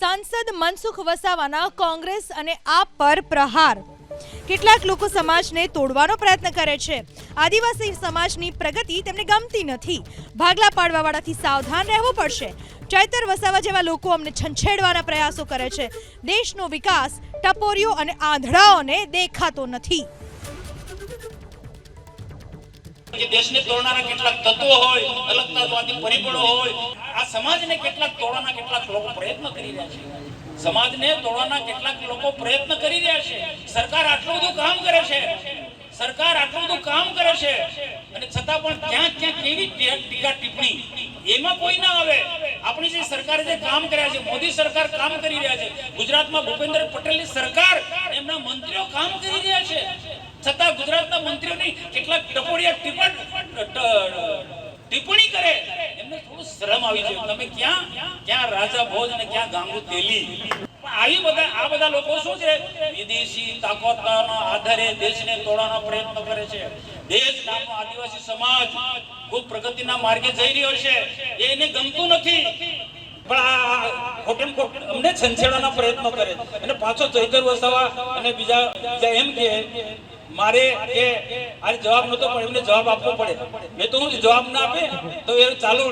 સાંસદ મનસુખ વસાવાના કોંગ્રેસ અને આપ પર પ્રહાર. કેટલાક લોકો સમાજને તોડવાનો પ્રયત્ન કરે છે. આદિવાસી સમાજની પ્રગતિ તેમને ગમતી નથી. ભાગલા પાડવાવાળાથી સાવધાન રહેવું પડશે. ચૈતર વસાવા જેવા લોકો અમને છંછેડવાના પ્રયાસો કરે છે. દેશનો વિકાસ ટપોરીઓ અને આંધળાઓને દેખાતો નથી. દેશને તોડનારા કેટલાક તત્વો હોય અલગતાવાદી પરિબળો હોય, આ સમાજને કેટલાક તોડવાના કેટલાક લોકો પ્રયત્ન કરી રહ્યા છે. સમાજને તોડવાના કેટલાક લોકો પ્રયત્ન કરી રહ્યા છે. સરકાર આટલું બધું કામ કરે છે. સરકાર આટલું બધું કામ કરે છે. અને છતાં પણ ક્યાંક ક્યાંક કેવી ટીકા ટિપ્પણી એમાં કોઈ ના આવે. આપણી જે સરકારે જે કામ કર્યા છે, મોદી સરકાર કામ કરી રહ્યા છે. ગુજરાતમાં ભૂપેન્દ્ર પટેલની સરકાર એમના મંત્રીઓ કામ કરી રહ્યા છે. છતાં ગુજરાતના મંત્રીઓની કેટલાક ટપોડિયા ટિપ્પણ કરે. થોડું શરમ પ્રગતિના માર્ગે જઈ રહ્યો છે. એને ગમતું નથી. પણ અમને છંછેડવાના પ્રયત્નો કરે. અને પાછો ચૈતર વસાવા અને બીજા એમ કે મારે કે આ જવાબ નતો પણ એમને જવાબ આપવો પડે. મેં તો હું જવાબ ના આપે, તો એ ચાલુ